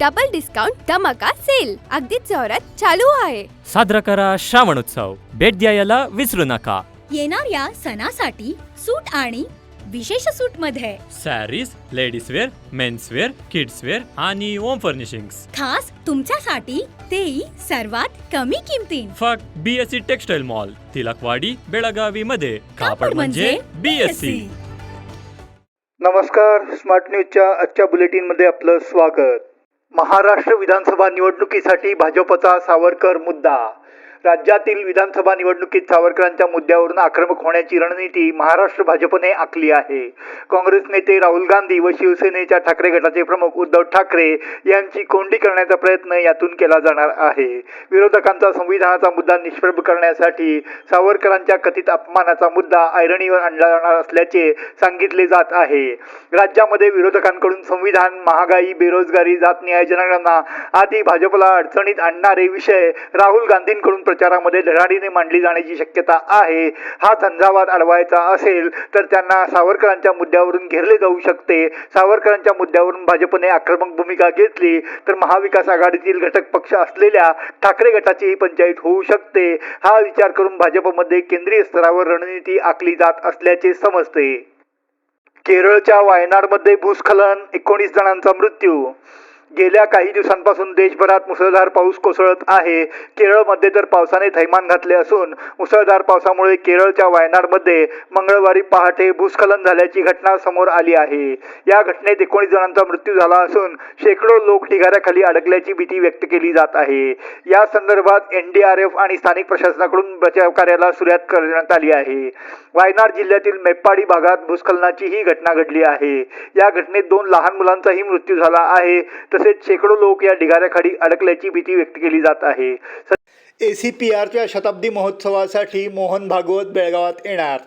Double discount धमाका sale अगदीच जोरात चालू आहे. साजरा करा श्रावणोत्सव भेट द्यायला विसरू नका. येणाऱ्या सणासाठी सूट आणि विशेष सूटमध्ये sarees ladies wear mens wear kids wear आणि होम फर्निशिंग खास तुमच्यासाठी तेही सर्वात कमी किमतीत. फक्त BSC textile mall Tilakwadi Belagavi मध्ये. कापड म्हणजे बीएससी नमस्कार स्मार्ट न्यूजच्या आजच्या बुलेटिनमध्ये आपलं स्वागत. महाराष्ट्र विधानसभा निवडणुकीसाठी भाजपचा सावरकर मुद्दा राज्यातील विधानसभा निवडणुकीत सावरकरांच्या मुद्द्यावरून आक्रमक होण्याची रणनीती महाराष्ट्र भाजपने आखली आहे. काँग्रेस नेते राहुल गांधी व शिवसेनेच्या ठाकरे गटाचे प्रमुख उद्धव ठाकरे यांची कोंडी करण्याचा प्रयत्न यातून केला जाणार आहे. विरोधकांचा संविधानाचा मुद्दा निष्प्रभ करण्यासाठी सावरकरांच्या कथित अपमानाचा मुद्दा ऐरणीवर आणला जाणार असल्याचे सांगितले जात आहे. राज्यामध्ये विरोधकांकडून संविधान महागाई बेरोजगारी जात न्याय जनगणना आदी भाजपला अडचणीत आणणारे विषय राहुल गांधींकडून प्रचारामध्ये धडाडीने मांडली जाण्याची शक्यता आहे. हा झंझावात अडवायचा असेल तर त्यांना सावरकरांच्या मुद्द्यावरून घेरले जाऊ शकते. सावरकरांच्या मुद्द्यावरून भाजपने आक्रमक भूमिका घेतली तर महाविकास आघाडीतील घटक पक्ष असलेल्या ठाकरे गटाचीही पंचायत होऊ शकते. हा विचार करून भाजपमध्ये केंद्रीय स्तरावर रणनीती आखली जात असल्याचे समजते. केरळच्या वायनाडमध्ये भूस्खलन एकोणीस जणांचा मृत्यू गेल्या काही दिवसांपासून देशभरात मुसळधार पाऊस कोसळत आहे. केरळमध्ये तर पावसाने थैमान घातले असून मुसळधार पावसामुळे केरळच्या वायनाडमध्ये मंगळवारी पहाटे भूस्खलन झाल्याची घटना समोर आली आहे. या घटनेत एकोणीस जणांचा मृत्यू झाला असून शेकडो लोक ढिगाऱ्याखाली अडकल्याची भीती व्यक्त केली जात आहे. या संदर्भात एनडीआरएफ आणि स्थानिक प्रशासनाकडून बचाव कार्याला सुरुवात करण्यात आली आहे. वायनाड जिल्ह्यातील मेप्पाडी भागात भूस्खलनाची ही घटना घडली आहे. या घटनेत दोन लहान मुलांचाही मृत्यू झाला आहे. तसेच शेकडो लोक या ढिगाऱ्याखाली अडकल्याची भीती व्यक्त केली जात आहे. ए सी पी आरच्या शताब्दी महोत्सवासाठी मोहन भागवत बेळगावात येणार.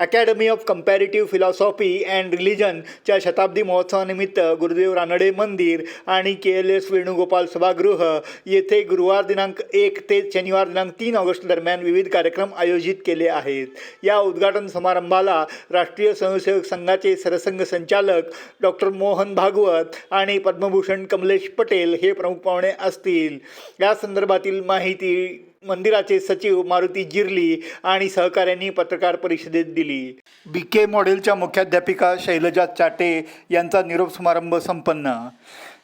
Academy of comparative philosophy and रिलिजनच्या शताब्दी महोत्सवानिमित्त गुरुदेव रानडे मंदिर आणि के एल एस वेणुगोपाल सभागृह येथे गुरुवार दिनांक एक ते शनिवार दिनांक तीन ऑगस्ट दरम्यान विविध कार्यक्रम आयोजित केले आहेत. या उद्घाटन समारंभाला राष्ट्रीय स्वयंसेवक संघाचे सरसंघ संचालक डॉक्टर मोहन भागवत आणि पद्मभूषण कमलेश पटेल हे प्रमुख पाहुणे असतील. या संदर्भातील माहिती मंदिराचे सचिव मारुती जिरली आणि सहकाऱ्यांनी पत्रकार परिषदेत दिली. बी के मॉडेलच्या मुख्याध्यापिका शैलजा चाटे यांचा निरोप समारंभ संपन्न.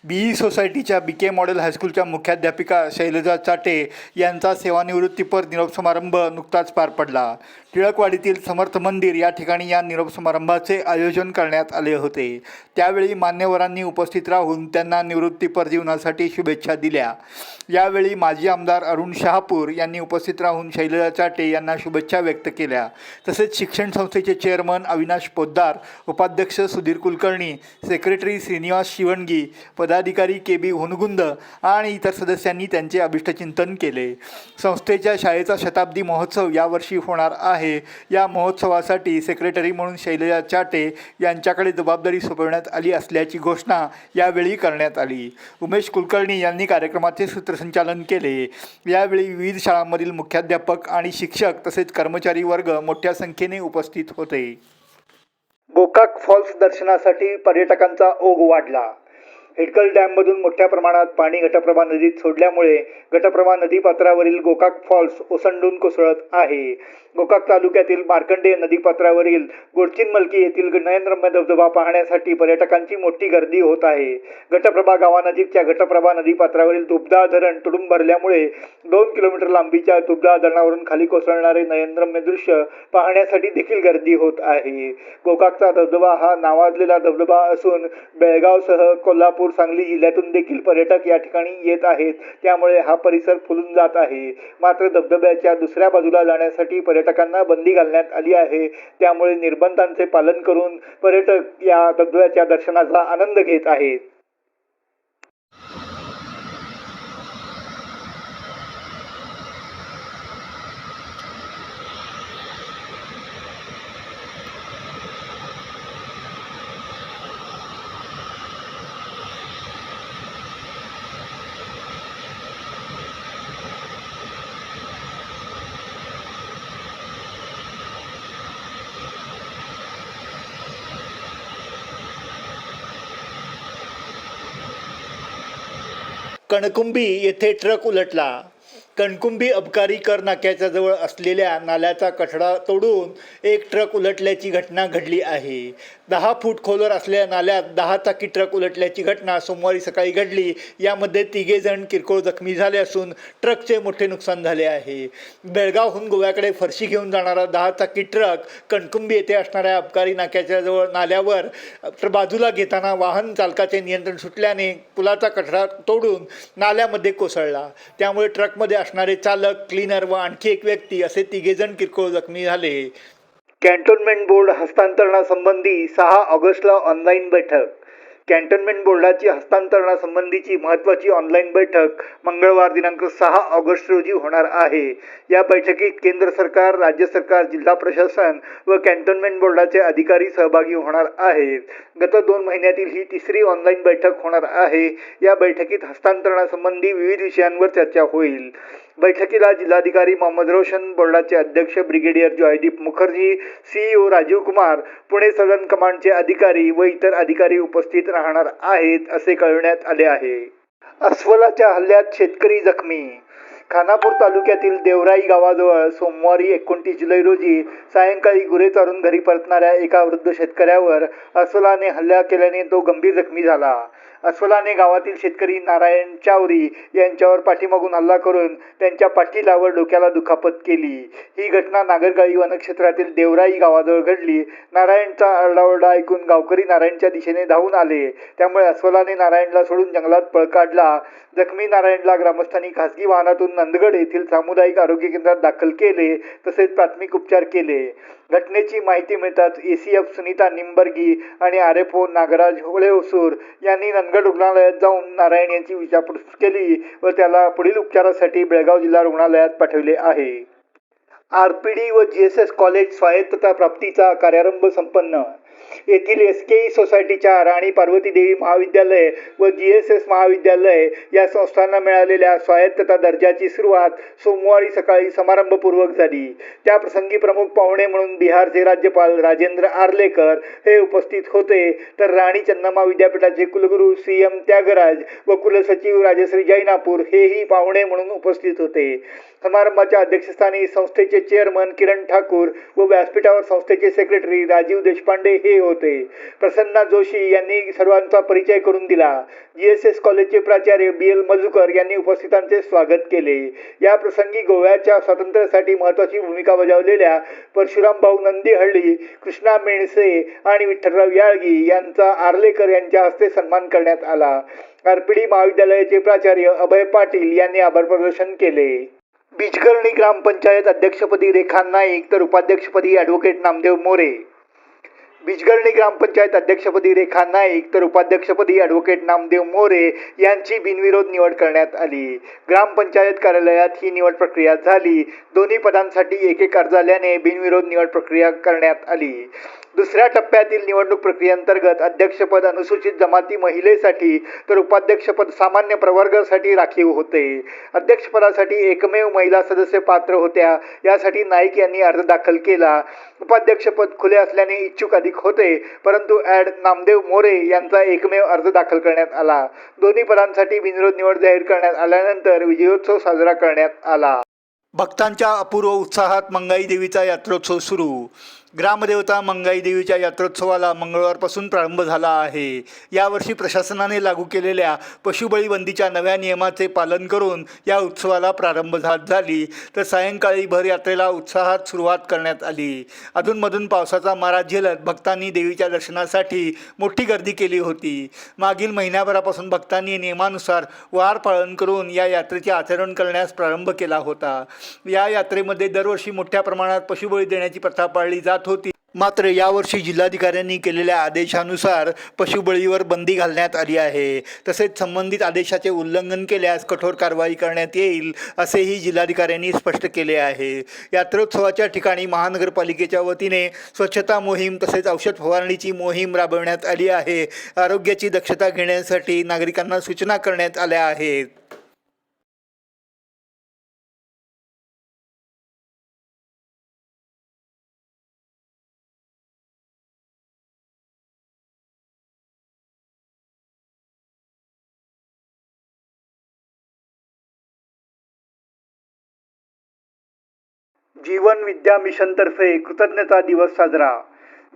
बीई सोसायटीच्या बी के मॉडेल हायस्कूलच्या मुख्याध्यापिका शैलजा चाटे यांचा सेवानिवृत्तीपर निरोप समारंभ नुकताच पार पडला. टिळकवाडीतील समर्थ मंदिर या ठिकाणी या निरोप समारंभाचे आयोजन करण्यात आले होते. त्यावेळी मान्यवरांनी उपस्थित राहून त्यांना निवृत्तीपर जीवनासाठी शुभेच्छा दिल्या. यावेळी माजी आमदार अरुण शहापूर यांनी उपस्थित राहून शैलजा चाटे यांना शुभेच्छा व्यक्त केल्या. तसेच शिक्षण संस्थेचे चेअरमन अविनाश पोद्दार उपाध्यक्ष सुधीर कुलकर्णी सेक्रेटरी श्रीनिवास शिवणगी पदाधिकारी के बी हुनगुंद आणि इतर सदस्यांनी त्यांचे अभिष्टचिंतन केले. संस्थेच्या शाळेचा शताब्दी महोत्सव यावर्षी होणार आहे. या महोत्सवासाठी सेक्रेटरी म्हणून शैलजा चाटे यांच्याकडे जबाबदारी सोपवण्यात आली असल्याची घोषणा यावेळी करण्यात आली. उमेश कुलकर्णी यांनी कार्यक्रमाचे सूत्रसंचालन केले. यावेळी विविध शाळांमधील मुख्याध्यापक आणि शिक्षक तसेच कर्मचारी वर्ग मोठ्या संख्येने उपस्थित होते. गोकाक फॉल्स दर्शनासाठी पर्यटकांचा ओघ वाढला. हिडकल डॅममधून मोठ्या प्रमाणात पाणी घटप्रभा नदीत सोडल्यामुळे घटप्रभा नदीपात्रावरील गोकाक फॉल्स ओसंडून कोसळत आहे. गोकाक तालुक्यातील मार्कंडेय नदीपात्रावरील गोडचिनमलकी येथील नयनरम्य धबधबा पाहण्यासाठी पर्यटकांची मोठी गर्दी होत आहे. घटप्रभा गावानजीकच्या घटप्रभा नदीपात्रावरील तुबदा धरण तुडूंब भरल्यामुळे दोन किलोमीटर लांबीच्या तुबदा धरणावरून खाली कोसळणारे नयनरम्य दृश्य पाहण्यासाठी देखील गर्दी होत आहे. गोकाकचा धबधबा हा नावाजलेला धबधबा असून बेळगावसह कोल्हापूर सांगली जिल्ह्यातून देखील पर्यटक या ठिकाणी येत आहेत. त्यामुळे हा परिसर फुलून जात आहे. मात्र धबधब्याच्या दुसऱ्या बाजूला जाण्यासाठी पर्यटकांना बंदी घालण्यात आली आहे. त्यामुळे निर्बंधांचे पालन करून पर्यटक या धबधब्याच्या दर्शनाचा आनंद घेत आहेत. कणकुंबी येथे ट्रक उलटला. कणकुंबी अबकारी कर नाक्याच्या जवळ असलेल्या नाल्याचा कठडा तोडून एक ट्रक उलटल्याची घटना घडली आहे. दहा फूट खोलवर असलेल्या नाल्यात दहा चाकी ट्रक उलटल्याची घटना सोमवारी सकाळी घडली. यामध्ये तिघे जण किरकोळ जखमी झाले असून ट्रकचे मोठे नुकसान झाले आहे. बेळगावहून गोव्याकडे फरशी घेऊन जाणारा दहा चाकी ट्रक कणकुंबी येथे असणाऱ्या अबकारी नाक्याच्या जवळ नाल्यावर बाजूला घेताना वाहन चालकाचे नियंत्रण सुटल्याने पुलाचा कठडा तोडून नाल्यामध्ये कोसळला. त्यामुळे ट्रकमध्ये असणारे चालक क्लीनर व आणखी एक व्यक्ती असे तिघेजण किरकोळ जखमी झाले. कॅन्टोन्मेंट बोर्ड हस्तांतरणासंबंधी सहा ऑगस्टला ऑनलाईन बैठक. कॅन्टोन्मेंट बोर्डाची हस्तांतरणासंबंधीची महत्त्वाची ऑनलाईन बैठक मंगळवार दिनांक सहा ऑगस्ट रोजी होणार आहे. या बैठकीत केंद्र सरकार राज्य सरकार जिल्हा प्रशासन व कॅन्टोन्मेंट बोर्डाचे अधिकारी सहभागी होणार आहेत. गत दोन महिन्यातील ही तिसरी ऑनलाईन बैठक होणार आहे. या बैठकीत हस्तांतरणासंबंधी विविध विषयांवर चर्चा होईल. बैठकीला जिल्हाधिकारी मोहम्मद रोशन बोर्डाचे अध्यक्ष ब्रिगेडियर जॉयदीप मुखर्जी सीईओ राजीव कुमार पुणे सदन कमांडचे अधिकारी व इतर अधिकारी उपस्थित राहणार आहेत असे कळवण्यात आले आहे. अस्वलाच्या हल्ल्यात शेतकरी जखमी. खानापूर तालुक्यातील देवराई गावाजवळ सोमवारी एकोणतीस जुलै रोजी सायंकाळी गुरे चारून घरी परतणाऱ्या एका वृद्ध शेतकऱ्यावर अस्वलाने हल्ला केल्याने तो गंभीर जखमी झाला. अस्वलाने गावातील शेतकरी नारायण चावरी यांच्यावर पाठीमागून हल्ला करून त्यांच्या पाठीला व डोक्याला दुखापत केली. ही घटना नागरगाळी वनक्षेत्रातील देवराई गावाजवळ घडली. नारायणचा आरडाओरडा ऐकून गावकरी नारायणच्या दिशेने धावून आले. त्यामुळे अस्वलाने नारायणला सोडून जंगलात पळ काढला. जखमी नारायणला ग्रामस्थांनी खासगी वाहनातून नंदगड येथील सामुदायिक आरोग्य केंद्रात दाखल केले तसेच प्राथमिक उपचार केले. घटनेची माहिती मिळताच A C F Sunita Nimbargi आणि R F O Nagaraj Holeosur यांनी नंदगड रुग्णालयात जाऊन नारायण यांची विचारपूस केली व त्याला पुढील उपचारासाठी बेळगाव जिल्हा रुग्णालयात पाठवले आहे. आर पी डी व जी एस एस कॉलेज स्वायत्तता प्राप्तीचा कार्यारंभ संपन्न. येथील एस के ई सोसायटीच्या राणी पार्वती देवी महाविद्यालय व जी एस एस महाविद्यालय या संस्थांना मिळालेल्या स्वायत्तता दर्जाची सुरुवात सोमवारी सकाळी समारंभपूर्वक झाली. त्या प्रसंगी प्रमुख पाहुणे म्हणून बिहारचे राज्यपाल राजेंद्र आर्लेकर हे उपस्थित होते. तर राणी चन्नम्मा विद्यापीठाचे कुलगुरू सी एम त्यागराज व कुलसचिव राजश्री जैनापूर हेही पाहुणे म्हणून उपस्थित होते. समारंभाच्या अध्यक्षस्थानी संस्थेचे चेअरमन किरण ठाकूर व व्यासपीठावर संस्थेचे सेक्रेटरी राजीव देशपांडे हे होते. प्रसन्ना जोशी यांनी सर्वांचा परिचय करून दिला. जी एस एस कॉलेजचे प्राचार्य बी एल मजुकर यांनी उपस्थितांचे स्वागत केले. या प्रसंगी गोव्याच्या स्वातंत्र्यासाठी महत्वाची भूमिका बजावलेल्या परशुराम भाऊ नंदीहಳ್ಳಿ कृष्णा मेणसे आणि विठ्ठलराव याळगी यांचा आर्लेकर यांच्या हस्ते सन्मान करण्यात आला. आरपीडी महाविद्यालयाचे प्राचार्य अभय पाटील यांनी आभार प्रदर्शन केले. बीजकर्णी ग्रामपंचायत अध्यक्षपदी रेखा नाईक तर उपाध्यक्षपदी ॲडव्होकेट नामदेव मोरे. बिजगर्णी ग्रामपंचायत अध्यक्षपदी रेखा नाईक तर उपाध्यक्षपदी ॲडव्होकेट नामदेव मोरे यांची बिनविरोध निवड करण्यात आली. ग्रामपंचायत कार्यालयात ही निवड प्रक्रिया झाली. दोन्ही पदांसाठी एक एक अर्ज आल्याने बिनविरोध निवड प्रक्रिया करण्यात आली. दुसऱ्या टप्प्यातील निवडणूक प्रक्रियेअंतर्गत अध्यक्षपद अनुसूचित जमाती महिलेसाठी तर उपाध्यक्षपद सामान्य प्रवर्गासाठी राखीव होते. अध्यक्षपदासाठी एकमेव महिला सदस्य पात्र होत्या. यासाठी नाईक यांनी अर्ज दाखल केला. उपाध्यक्षपद खुले असल्याने इच्छुक अधिक होते परंतु ॲड नामदेव मोरे यांचा एकमेव अर्ज दाखल करण्यात आला. दोन्ही पदांसाठी बिनविरोध निवड जाहीर करण्यात आल्यानंतर विजयोत्सव साजरा करण्यात आला. भक्तांच्या अपूर्व उत्साहात मंगाई देवीचा यात्रोत्सव सुरू. ग्रामदेवता मंगाई देवीच्या यात्रोत्सवाला मंगळवारपासून प्रारंभ झाला आहे. यावर्षी प्रशासनाने लागू केलेल्या पशुबळी बंदीच्या नव्या नियमाचे पालन करून या उत्सवाला प्रारंभ झा झाली. तर सायंकाळी भर यात्रेला उत्साहात सुरुवात करण्यात आली. अधूनमधून पावसाचा मारा झेलत भक्तांनी देवीच्या दर्शनासाठी मोठी गर्दी केली होती. मागील महिन्याभरापासून भक्तांनी नियमानुसार वार पालन करून या यात्रेचे आचरण करण्यास प्रारंभ केला होता. या यात्रेमध्ये दरवर्षी मोठ्या प्रमाणात पशुबळी देण्याची प्रथा पाळली जात होती मात्र यावर्षी जिल्हाधिकाऱ्यांनी केलेल्या आदेशानुसार पशुबळीवर बंदी घालण्यात आली आहे. तसेच संबंधित आदेशाचे उल्लंघन केल्यास कठोर कारवाई करण्यात येईल असेही जिल्हाधिकाऱ्यांनी स्पष्ट केले आहे. यात्रोत्सवाच्या ठिकाणी महानगरपालिकेच्या वतीने स्वच्छता मोहीम तसेच औषध फवारणीची मोहीम राबवण्यात आली आहे. आरोग्याची दक्षता घेण्यासाठी नागरिकांना सूचना करण्यात आल्या आहेत. जीवन विद्या मिशनतर्फे कृतज्ञता दिवस साजरा.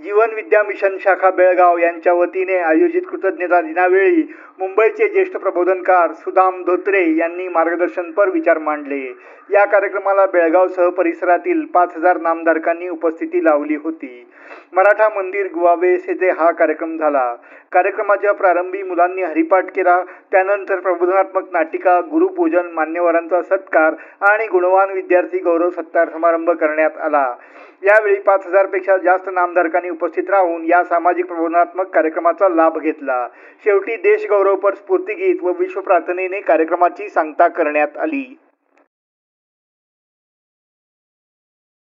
जीवन विद्या मिशन शाखा बेळगाव यांच्या वतीने आयोजित कृतज्ञता दिनावेळी मुंबईचे ज्येष्ठ प्रबोधनकार सुदाम धोत्रे यांनी मार्गदर्शनपर विचार मांडले. या कार्यक्रमाला बेळगावसह परिसरातील पाच हजार नामधारकांनी उपस्थिती लावली होती. मराठा मंदिर गुवावेस येथे हा कार्यक्रम झाला. कार्यक्रमाच्या प्रारंभी मुलांनी हरिपाठ केला. त्यानंतर प्रबोधनात्मक नाटिका गुरुपूजन मान्यवरांचा सत्कार आणि गुणवान विद्यार्थी गौरव सत्कार समारंभ करण्यात आला. यावेळी पाच हजारपेक्षा जास्त नामधारकांनी उपस्थित राहून या सामाजिक प्रबोधनात्मक कार्यक्रमाचा लाभ घेतला. शेवटी देशगौरवपर स्फूर्तीगीत व विश्व प्रार्थनेने कार्यक्रमाची सांगता करण्यात आली.